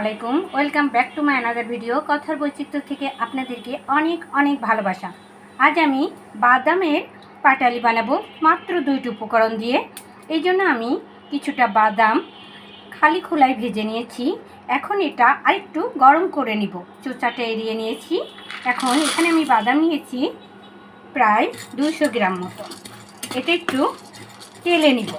আলাইকুম। Welcome back to my another video কথার বৈচিত্র্য থেকে আপনাদেরকে অনেক অনেক ভালোবাসা। আজ আমি বাদামের পাটালি বানাবো মাত্র দুইটি উপকরণ দিয়ে। এই জন্য আমি কিছুটা বাদাম খালি খোলায় ভেজে নিয়েছি। এখন এটা আরেকটু গরম করে নিব। চোচাটা এড়িয়ে নিয়েছি। এখন এখানে আমি বাদাম নিয়েছি প্রায় দুশো গ্রাম মতো। এটা একটু তেলে নিব।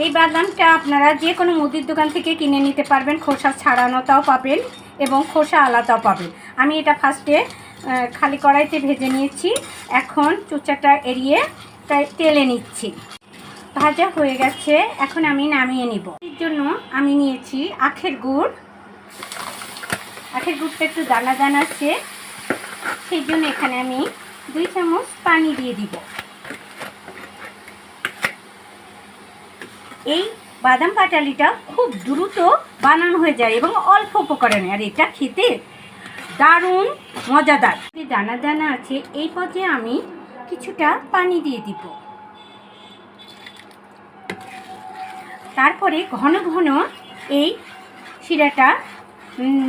এই বাদামটা আপনারা যে কোনো মুদির দোকান থেকে কিনে নিতে পারবেন। খোসা ছাড়ানোটাও পাবেন এবং খোসা আলাদাও পাবেন। আমি এটা ফার্স্টে খালি কড়াইতে ভেজে নিয়েছি। এখন চুচাটা এড়িয়ে তেলে নিচ্ছি। ভাজা হয়ে গেছে। এখন আমি নামিয়ে নিব। এর জন্য আমি নিয়েছি আখের গুড়। আখের গুড়টা একটু দানা দানা আছে। সেই জন্য এখানে আমি দুই চামচ পানি দিয়ে দিব। এই বাদাম পাটালিটা খুব দ্রুত বানানো হয়ে যায় এবং অল্প উপকরণে, আর এটা খেতে দারুণ মজাদার। যে দানা দানা আছে, এই পর্যায়ে আমি কিছুটা পানি দিয়ে দিব। তারপরে ঘন ঘন এই শিরাটা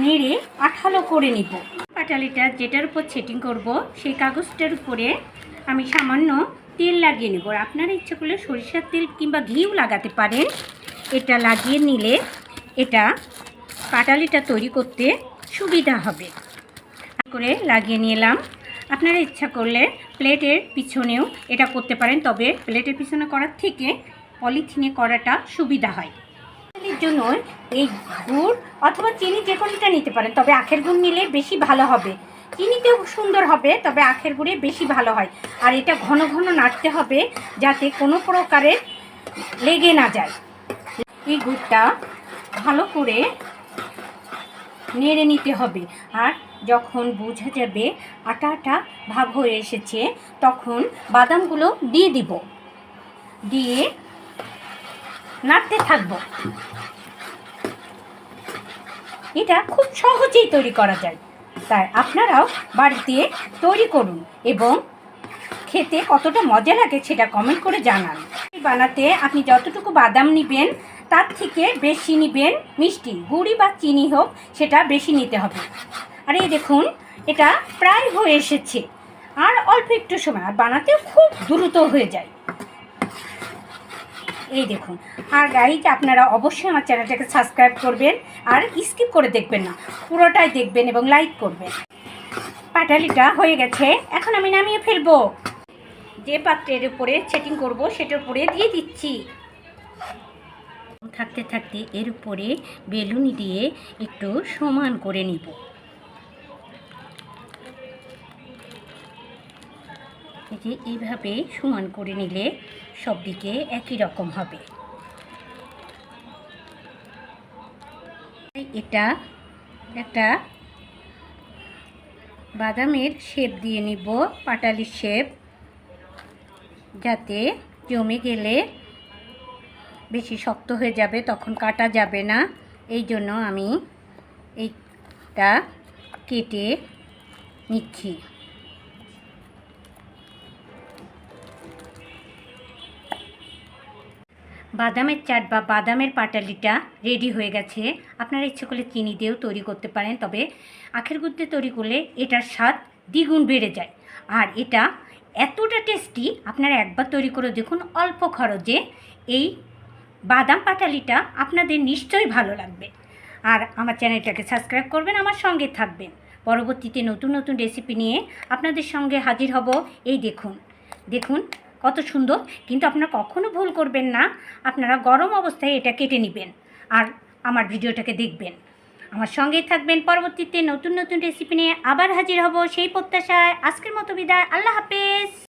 নেড়ে আঠালো করে নিব। পাটালিটা যেটার উপর সেটিং করব, সেই কাগজটার উপরে আমি সামান্য তেল লাগিয়ে নেব। আপনারা ইচ্ছে করলে সরিষার তেল কিংবা ঘিও লাগাতে পারেন। এটা লাগিয়ে নিলে এটা পাটালিটা তৈরি করতে সুবিধা হবে। করে লাগিয়ে নিলাম। আপনারা ইচ্ছা করলে প্লেটের পিছনেও এটা করতে পারেন, তবে প্লেটের পিছনে করার থেকে পলিথিনে করাটা সুবিধা হয়। এর জন্য এই গুড় অথবা চিনি যে কোনোটা নিতে পারেন, তবে আখের গুড় নিলে বেশি ভালো হবে। চিনিতেও সুন্দর হবে, তবে আখের গুড়ে বেশি ভালো হয়। আর এটা ঘন ঘন নাড়তে হবে যাতে কোনো প্রকারের লেগে না যায়। এই গুড়টা ভালো করে নেড়ে নিতে হবে। আর যখন বোঝা যাবে আটা আটা ভাব হয়ে এসেছে, তখন বাদামগুলো দিয়ে দিব। দিয়ে নাড়তে থাকব। এটা খুব সহজেই তৈরি করা যায়। তাই আপনারাও বাড়িতে তৈরি করুন এবং খেতে কতটা মজা লাগে সেটা কমেন্ট করে জানান। বানাতে আপনি যতটুকু বাদাম নেবেন, তার থেকে বেশি নেবেন মিষ্টি, গুড়ি বা চিনি হোক, সেটা বেশি নিতে হবে। আর এই দেখুন, এটা প্রায় হয়ে এসেছে। আর অল্প একটু সময়, আর বানাতে খুব দ্রুত হয়ে যায়। এই দেখুন। আর গাইজ, আপনারা অবশ্যই আমার চ্যানেলটাকে সাবস্ক্রাইব করবেন আর স্কিপ করে দেখবেন না, পুরোটাই দেখবেন এবং লাইক করবেন। পাটালিটা হয়ে গেছে, এখন আমি নামিয়ে ফেলব। যে পাত্রের উপরে সেটিং করব, সেটার উপরে দিয়ে দিচ্ছি। থাকতে থাকতে এর উপরে বেলুন দিয়ে একটু সমান করে নিব। এই যে এইভাবে সমান করে নিলে সব দিকে একই রকম হবে। এটা একটা বাদামের শেপ দিয়ে নিব, পাটালির শেপ, যাতে জমে গেলে বেশি শক্ত হয়ে যাবে, তখন কাটা যাবে না। এই জন্য আমি এইটা কেটে নিচ্ছি। বাদামের চাট বা বাদামের পাটালিটা রেডি হয়ে গেছে। আপনারা ইচ্ছে করলে চিনি দিয়েও তৈরি করতে পারেন, তবে আখের গুড় তৈরি করলে এটার স্বাদ দ্বিগুণ বেড়ে যায়। আর এটা এতটা টেস্টি আপনারা একবার তৈরি করে দেখুন অল্প খরচে। এই বাদাম পাটালিটা আপনাদের নিশ্চয়ই ভালো লাগবে। আর আমার চ্যানেলটাকে সাবস্ক্রাইব করবেন, আমার সঙ্গে থাকবেন। পরবর্তীতে নতুন নতুন রেসিপি নিয়ে আপনাদের সঙ্গে হাজির হব। এই দেখুন দেখুন কত সুন্দর, কিন্তু আপনারা কখনো ভুল করবেন না। আপনারা গরম অবস্থায় এটা কেটে নেবেন আর আমার ভিডিওটাকে দেখবেন। আমার সঙ্গেই থাকবেন পরবর্তীতে নতুন নতুন রেসিপি নিয়ে আবার হাজির হব সেই প্রত্যাশায়। আজকের মতো বিদায়। আল্লাহ হাফেজ।